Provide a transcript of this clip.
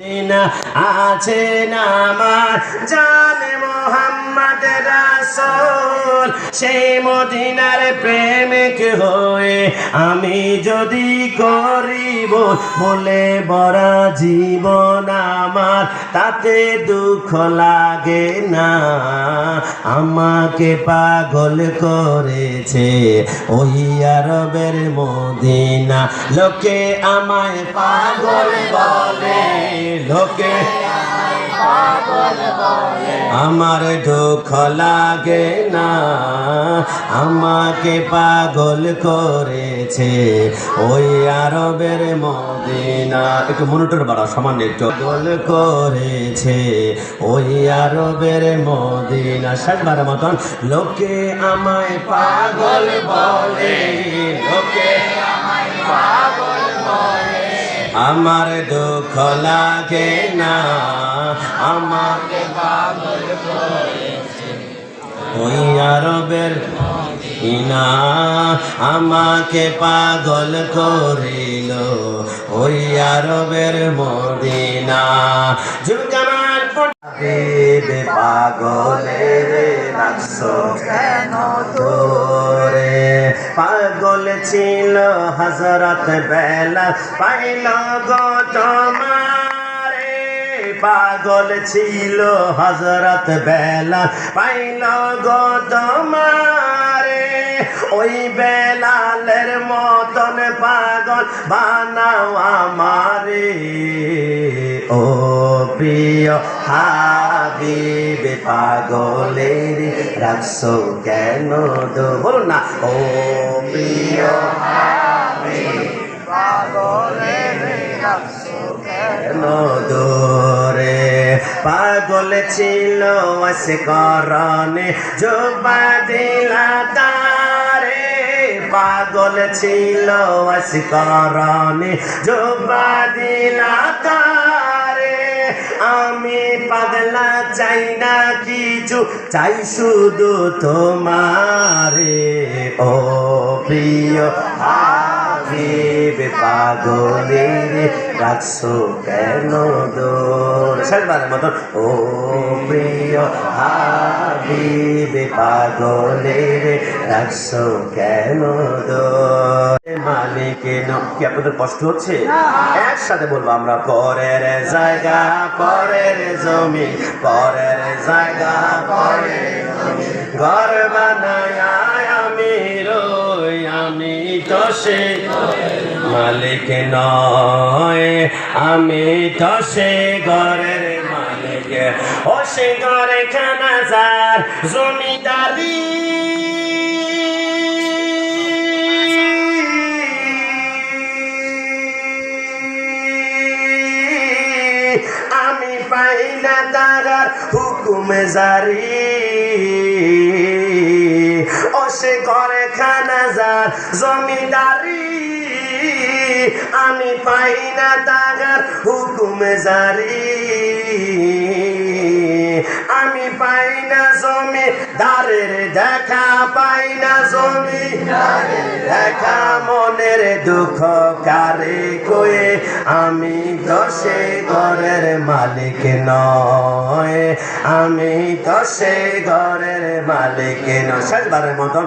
না আছেন আমার জানে মোহাম্মদ রাসূল, সেই মদিনার প্রেমিক হয়ে আমি যদি করিব বলে বড় জীবন আমার, তাতে দুঃখ লাগে না। আমাকে পাগল করেছে ওই আরবের মদিনা। লোকে আমায় পাগল বলে, লোকে আমার দুঃখ লাগে না, আমাকে পাগল করেছে ওই আরবের মদিনা। একটু মনিটর বাড়া সামান্য একটু। পাগল করেছে ওই আরবের মদিনা। শেষবার মতন, লোকে আমায় পাগল বলে, লোকে আমার দুঃখ লাগে না। আমাকে পাগল করেছে ওই আরবের ইনা আমাকে পাগল করিল। ওই আরবের মদিনা দেবে পাগলের রাখছো কেন তোরে? পাগল ছিল হজরত বেলা। পাইল গো তোমারে, পাগল ছিল হজরত বেলা। পাইল গো তোমারে, ওই বেলালের মতন পাগল বানাও আমারে। ও প্রিয় হাবিব পাগলের রাখছো কেন দো বলুন না। ও প্রিয় কেন দোরে পাগল ছিল সে করণে। জোবা দিলা তারে, পাগল ছিল সে করণে। জোবা দিলা তারে। পাগলা চাই না কিছু, চাই শুধু তোমারে। ও প্রিয় হাবিব রাখছো কেন দোর মতন। ও প্রিয় হাবিব পাগলের রাখছো কেন মালিক কি আপনাদের কষ্ট হচ্ছে? একসাথে বলব, আমরা পরের জায়গা, পরের জমি পরের জায়গা, পরের। ঘর বানায় আমি রই আমি তো সে মালিক নয়। আমি তো সে ঘরের মালিক। ও সে ঘরে খানা যার জমিদারি। আমি পাই না তারার হুকুম জারি। ও সে ঘরে খানা জমিদারি। আমি পাই না তারার হুকুম জারি। আমি পাই না জমি দারের দেখা, পাই না জমি দেখা, মনের দুঃখ কারে কয়ে। আমি দশে ঘরের মালিক নয়। আমি দশে ঘরের মালিক নয়। শেষবারের মতন।